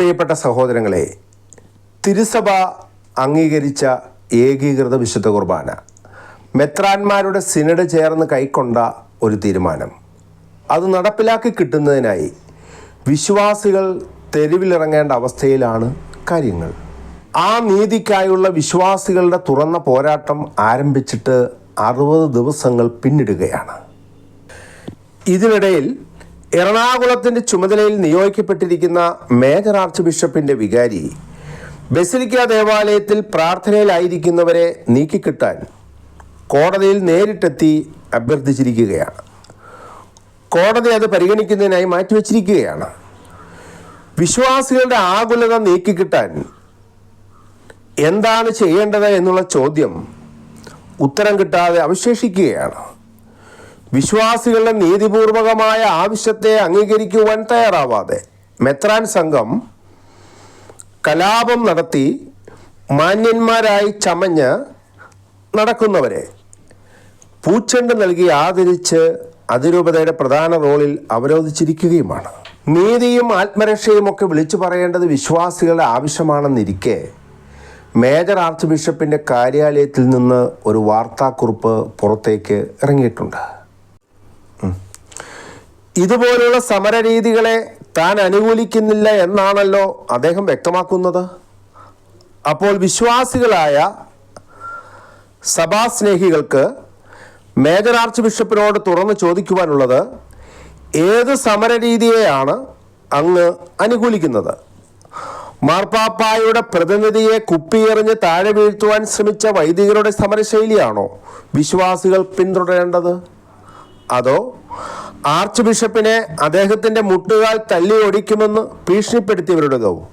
പ്രിയപ്പെട്ട സഹോദരങ്ങളെ തിരുസഭ അംഗീകരിച്ച ഏകീകൃത വിശുദ്ധ കുർബാന. മെത്രാന്മാരുടെ സിനഡ് ചേർന്ന് കൈക്കൊണ്ട ഒരു തീരുമാനം. അത് നടപ്പിലാക്കി കിട്ടുന്നതിനായി വിശ്വാസികൾ തെരുവിലിറങ്ങേണ്ട അവസ്ഥയിലാണ് കാര്യങ്ങൾ. ആ നീതിക്കായുള്ള വിശ്വാസികളുടെ തുറന്ന പോരാട്ടം ആരംഭിച്ചിട്ട് അറുപത് ദിവസങ്ങൾ പിന്നിടുകയാണ്. ഇതിനിടയിൽ എറണാകുളത്തിന്റെ ചുമതലയിൽ നിയോഗിക്കപ്പെട്ടിരിക്കുന്ന മേജർ ആർച്ച് ബിഷപ്പിന്റെ വികാരി ബസിലിക്ക ദേവാലയത്തിൽ പ്രാർത്ഥനയിലായിരിക്കുന്നവരെ നീക്കിക്കിട്ടാൻ കോടതിയിൽ നേരിട്ടെത്തി അഭ്യർത്ഥിച്ചിരിക്കുകയാണ്. കോടതി അത് പരിഗണിക്കുന്നതിനായി മാറ്റിവെച്ചിരിക്കുകയാണ്. വിശ്വാസികളുടെ ആകുലത നീക്കിക്കിട്ടാൻ എന്താണ് ചെയ്യേണ്ടത് എന്നുള്ള ചോദ്യം ഉത്തരം കിട്ടാതെ അവശേഷിക്കുകയാണ്. വിശ്വാസികളുടെ നീതിപൂർവകമായ ആവശ്യത്തെ അംഗീകരിക്കുവാൻ തയ്യാറാവാതെ മെത്രാൻ സംഘം കലാപം നടത്തി മാന്യന്മാരായി ചമഞ്ഞ് നടക്കുന്നവരെ പൂച്ചെണ്ട് നൽകി ആദരിച്ച് അതിരൂപതയുടെ പ്രധാന റോളിൽ അവരോധിച്ചിരിക്കുകയുമാണ്. നീതിയും ആത്മരക്ഷയും ഒക്കെ വിളിച്ചു പറയേണ്ടത് വിശ്വാസികളുടെ ആവശ്യമാണെന്നിരിക്കെ മേജർ ആർച്ച് ബിഷപ്പിന്റെ കാര്യാലയത്തിൽ നിന്ന് ഒരു വാർത്താക്കുറിപ്പ് പുറത്തേക്ക് ഇറങ്ങിയിട്ടുണ്ട്. ഇതുപോലുള്ള സമര രീതികളെ താൻ അനുകൂലിക്കുന്നില്ല എന്നാണല്ലോ അദ്ദേഹം വ്യക്തമാക്കുന്നത്. അപ്പോൾ വിശ്വാസികളായ സഭാസ്നേഹികൾക്ക് മേജർ ആർച്ച് ബിഷപ്പിനോട് തുറന്ന് ചോദിക്കുവാനുള്ളത് ഏത് സമര രീതിയെയാണ് അങ്ങ് അനുകൂലിക്കുന്നത്? മാർപ്പാപ്പായുടെ പ്രതിനിധിയെ കുപ്പിയെറിഞ്ഞ് താഴെ വീഴ്ത്തുവാൻ ശ്രമിച്ച വൈദികരുടെ സമരശൈലിയാണോ വിശ്വാസികൾ പിന്തുടരേണ്ടത്? അതോ ആർച്ച് ബിഷപ്പിനെ അദ്ദേഹത്തിന്റെ മുട്ടുകാൽ തല്ലി ഒടിക്കുമെന്ന് ഗവും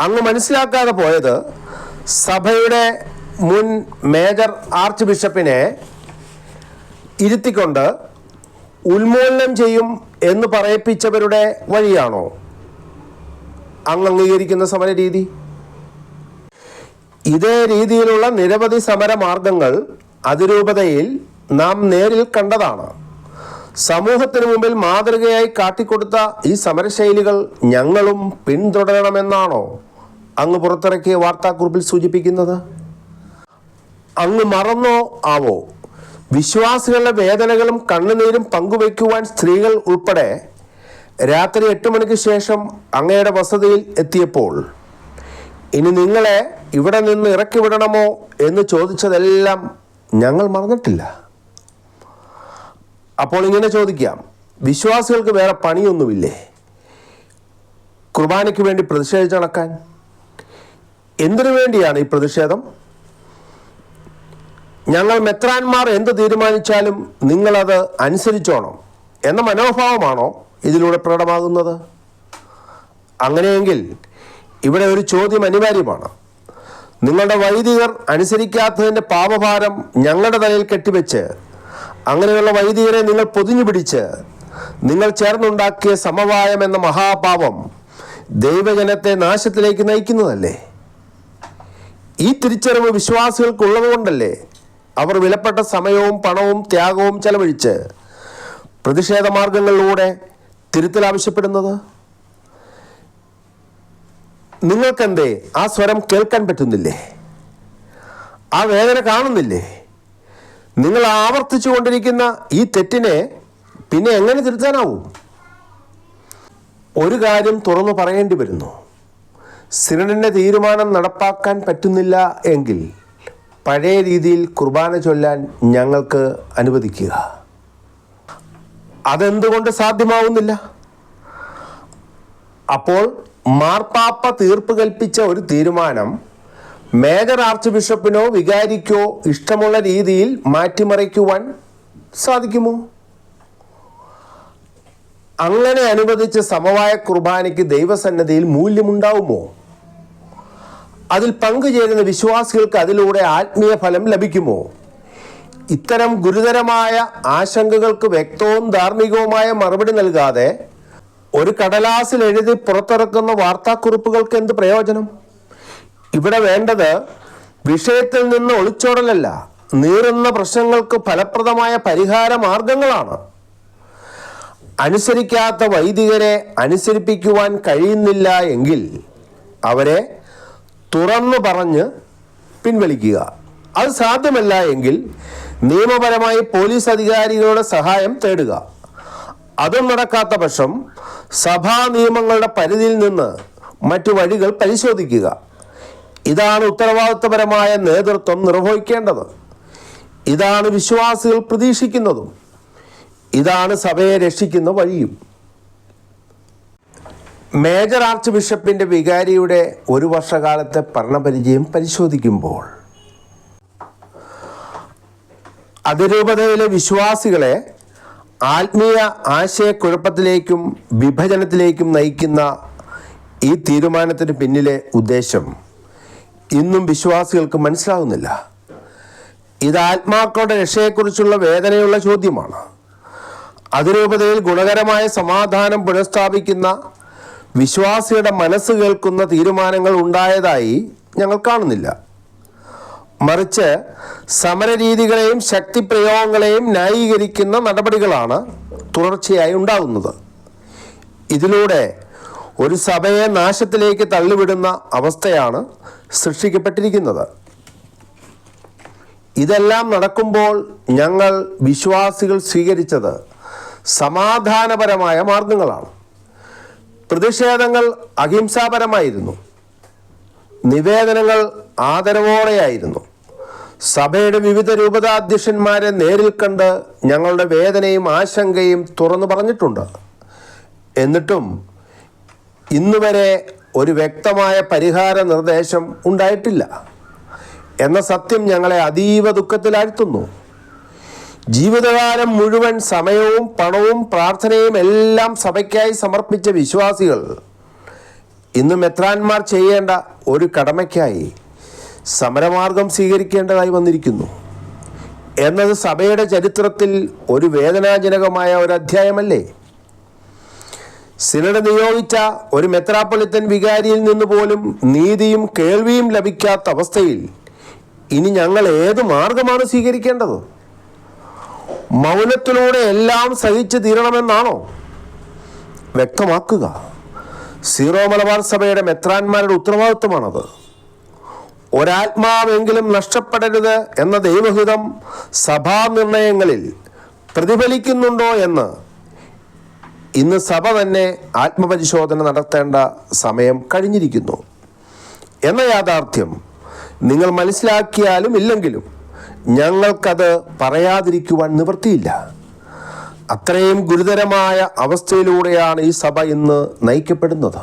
അങ്ങ് മനസ്സിലാക്കാതെ പോയത് സഭയുടെ മുൻ മേജർ ആർച്ച് ബിഷപ്പിനെ ഇരുത്തിക്കൊണ്ട് ഉന്മൂലനം ചെയ്യും എന്ന് പറയിപ്പിച്ചവരുടെ വഴിയാണോ അങ്ങ് അംഗീകരിക്കുന്ന സമര രീതി? ഇതേ രീതിയിലുള്ള നിരവധി സമരമാർഗങ്ങൾ അതിരൂപതയിൽ നാം നേരിൽ കണ്ടതാണ്. സമൂഹത്തിന് മുമ്പിൽ മാതൃകയായി കാട്ടിക്കൊടുത്ത ഈ സമരശൈലികൾ ഞങ്ങളും പിന്തുടരണമെന്നാണോ അങ്ങ് പുറത്തിറക്കിയ വാർത്താക്കുറിപ്പിൽ സൂചിപ്പിക്കുന്നത്? അങ്ങ് മറന്നോ ആവോ? വിശ്വാസികളുടെ വേദനകളും കണ്ണുനീരും പങ്കുവയ്ക്കുവാൻ സ്ത്രീകൾ ഉൾപ്പെടെ രാത്രി എട്ട് മണിക്ക് ശേഷം അങ്ങയുടെ വസതിയിൽ എത്തിയപ്പോൾ ഇനി നിങ്ങളെ ഇവിടെ നിന്ന് ഇറക്കി വിടണമോ? എന്ന് ചോദിച്ചതെല്ലാം ഞങ്ങൾ മറന്നിട്ടില്ല. അപ്പോൾ ഇങ്ങനെ ചോദിക്കാം വിശ്വാസികൾക്ക് വേറെ പണിയൊന്നുമില്ലേ? കുർബാനയ്ക്ക് വേണ്ടി പ്രതിഷേധിച്ച് നടക്കാൻ. എന്തിനു വേണ്ടിയാണ് ഈ പ്രതിഷേധം? ഞങ്ങൾ മെത്രാന്മാർ എന്ത് തീരുമാനിച്ചാലും നിങ്ങളത് അനുസരിച്ചോണം എന്ന മനോഭാവമാണോ ഇതിലൂടെ പ്രകടമാകുന്നത്? അങ്ങനെയെങ്കിൽ ഇവിടെ ഒരു ചോദ്യം അനിവാര്യമാണ്. നിങ്ങളുടെ വൈദികർ അനുസരിക്കാത്തതിന്റെ പാപഭാരം ഞങ്ങളുടെ തലയിൽ കെട്ടിവെച്ച് അങ്ങനെയുള്ള വൈദികരെ നിങ്ങൾ പൊതിഞ്ഞു പിടിച്ച് നിങ്ങൾ ചേർന്നുണ്ടാക്കിയ സമവായം എന്ന മഹാപാപം ദൈവജനത്തെ നാശത്തിലേക്ക് നയിക്കുന്നതല്ലേ? ഈ തിരിച്ചറിവ് വിശ്വാസികൾക്കുള്ളതുകൊണ്ടല്ലേ അവർ വിലപ്പെട്ട സമയവും പണവും ത്യാഗവും ചെലവഴിച്ച് പ്രതിഷേധ മാർഗങ്ങളിലൂടെ തിരുത്തൽ ആവശ്യപ്പെടുന്നത്? നിങ്ങൾക്കെന്തേ ആ സ്വരം കേൾക്കാൻ പറ്റുന്നില്ലേ? ആ വേദന കാണുന്നില്ലേ? നിങ്ങൾ ആവർത്തിച്ചു കൊണ്ടിരിക്കുന്ന ഈ തെറ്റിനെ പിന്നെ എങ്ങനെ തിരുത്താനാവും? ഒരു കാര്യം തുറന്നു പറയേണ്ടി വരുന്നു. സിനഡിന്റെ തീരുമാനം നടപ്പാക്കാൻ പറ്റുന്നില്ല എങ്കിൽ പഴയ രീതിയിൽ കുർബാന ചൊല്ലാൻ ഞങ്ങൾക്ക് അനുവദിക്കുക. അതെന്തുകൊണ്ട് സാധ്യമാവുന്നില്ല? അപ്പോൾ മാർപ്പാപ്പ തീർപ്പ് കൽപ്പിച്ച ഒരു തീരുമാനം മേജർ ആർച്ച് ബിഷപ്പിനോ വികാരിക്കോ ഇഷ്ടമുള്ള രീതിയിൽ മാറ്റിമറിക്കുവാൻ സാധിക്കുമോ? അങ്ങനെ അനുവദിച്ച സമവായ കുർബാനയ്ക്ക് ദൈവസന്നദ്ധിയിൽ മൂല്യമുണ്ടാവുമോ? അതിൽ പങ്കുചേരുന്ന വിശ്വാസികൾക്ക് അതിലൂടെ ആത്മീയ ഫലം ലഭിക്കുമോ? ഇത്തരം ഗുരുതരമായ ആശങ്കകൾക്ക് വ്യക്തവും ധാർമ്മികവുമായ മറുപടി നൽകാതെ ഒരു കടലാസിൽ എഴുതി പുറത്തിറക്കുന്ന വാർത്താക്കുറിപ്പുകൾക്ക് എന്ത് പ്രയോജനം? ഇവിടെ വേണ്ടത് വിഷയത്തിൽ നിന്ന് ഒളിച്ചോടലല്ല. നീറുന്ന പ്രശ്നങ്ങൾക്ക് ഫലപ്രദമായ പരിഹാര മാർഗങ്ങളാണ്. അനുസരിക്കാത്ത വൈദികരെ അനുസരിപ്പിക്കുവാൻ കഴിയുന്നില്ല എങ്കിൽ അവരെ തുറന്നു പറഞ്ഞ് പിൻവലിക്കുക. അത് സാധ്യമല്ല എങ്കിൽ നിയമപരമായി പോലീസ് അധികാരികളുടെ സഹായം തേടുക. അതും നടക്കാത്ത പക്ഷം സഭാ നിയമങ്ങളുടെ പരിധിയിൽ നിന്ന് മറ്റു വഴികൾ പരിശോധിക്കുക. ഇതാണ് ഉത്തരവാദിത്വപരമായ നേതൃത്വം നിർവഹിക്കേണ്ടത്. ഇതാണ് വിശ്വാസികൾ പ്രതീക്ഷിക്കുന്നതും. ഇതാണ് സഭയെ രക്ഷിക്കുന്ന വഴിയും. മേജർ ആർച്ച് ബിഷപ്പിന്റെ വികാരിയുടെ ഒരു വർഷകാലത്തെ ഭരണപരിചയം പരിശോധിക്കുമ്പോൾ അതിരൂപതയിലെ വിശ്വാസികളെ ആത്മീയ ആശയക്കുഴപ്പത്തിലേക്കും വിഭജനത്തിലേക്കും നയിക്കുന്ന ഈ തീരുമാനത്തിന് പിന്നിലെ ഉദ്ദേശം ഇന്നും വിശ്വാസികൾക്ക് മനസ്സിലാകുന്നില്ല ഇത് ആത്മാക്കളുടെ രക്ഷയെക്കുറിച്ചുള്ള വേദനയുള്ള ചോദ്യമാണ്. അതിരൂപതയിൽ ഗുണകരമായ സമാധാനം പുനഃസ്ഥാപിക്കുന്ന വിശ്വാസിയുടെ മനസ്സ് കേൾക്കുന്ന തീരുമാനങ്ങൾ ഉണ്ടായതായി ഞങ്ങൾ കാണുന്നില്ല. മറിച്ച് സമരരീതികളെയും ശക്തിപ്രയോഗങ്ങളെയും ന്യായീകരിക്കുന്ന നടപടികളാണ് തുടർച്ചയായി ഉണ്ടാകുന്നത്. ഇതിലൂടെ ഒരു സഭയെ നാശത്തിലേക്ക് തള്ളിവിടുന്ന അവസ്ഥയാണ് സൃഷ്ടിക്കപ്പെട്ടിരിക്കുന്നത്. ഇതെല്ലാം നടക്കുമ്പോൾ ഞങ്ങൾ വിശ്വാസികൾ സ്വീകരിച്ചത് സമാധാനപരമായ മാർഗങ്ങളാണ്. പ്രതിഷേധങ്ങൾ അഹിംസാപരമായിരുന്നു. നിവേദനങ്ങൾ ആദരവോടെയായിരുന്നു. സഭയുടെ വിവിധ രൂപതാധ്യക്ഷന്മാരെ നേരിൽ കണ്ട് ഞങ്ങളുടെ വേദനയും ആശങ്കയും തുറന്നു പറഞ്ഞിട്ടുണ്ട്. എന്നിട്ടും ഇന്നുവരെ ഒരു വ്യക്തമായ പരിഹാര നിർദ്ദേശം ഉണ്ടായിട്ടില്ല. എന്ന സത്യം ഞങ്ങളെ അതീവ ദുഃഖത്തിലാഴ്ത്തുന്നു. ജീവിതകാലം മുഴുവൻ സമയവും പണവും പ്രാർത്ഥനയും എല്ലാം സഭയ്ക്കായി സമർപ്പിച്ച വിശ്വാസികൾ ഇന്ന് മെത്രാന്മാർ ചെയ്യേണ്ട ഒരു കടമയ്ക്കായി സമരമാർഗം സ്വീകരിക്കേണ്ടതായി വന്നിരിക്കുന്നു. എന്നത് സഭയുടെ ചരിത്രത്തിൽ ഒരു വേദനാജനകമായ ഒരു അധ്യായമല്ലേ? സിനഡ് നിയോഗിച്ച ഒരു മെത്രാപ്പൊളിത്തൻ വികാരിയിൽ നിന്ന് പോലും നീതിയും കേൾവിയും ലഭിക്കാത്ത അവസ്ഥയിൽ ഇനി ഞങ്ങൾ ഏത് മാർഗമാണ് സ്വീകരിക്കേണ്ടത്? മൗനത്തിലൂടെ എല്ലാം സഹിച്ചു തീരണമെന്നാണോ? വ്യക്തമാക്കുക. സീറോ മലബാർ സഭയുടെ മെത്രാന്മാരുടെ ഉത്തരവാദിത്വമാണത്. ഒരാത്മാവെങ്കിലും നഷ്ടപ്പെടരുത് എന്ന ദൈവഹിതം സഭാ നിർണയങ്ങളിൽ പ്രതിഫലിക്കുന്നുണ്ടോ എന്ന് ഇന്ന് സഭ തന്നെ ആത്മപരിശോധന നടത്തേണ്ട സമയം കഴിഞ്ഞിരിക്കുന്നു. എന്ന യാഥാർത്ഥ്യം നിങ്ങൾ മനസ്സിലാക്കിയാലും ഇല്ലെങ്കിലും ഞങ്ങൾക്കത് പറയാതിരിക്കുവാൻ നിവൃത്തിയില്ല. അത്രയും ഗുരുതരമായ അവസ്ഥയിലൂടെയാണ് ഈ സഭ ഇന്ന് നയിക്കപ്പെടുന്നത്.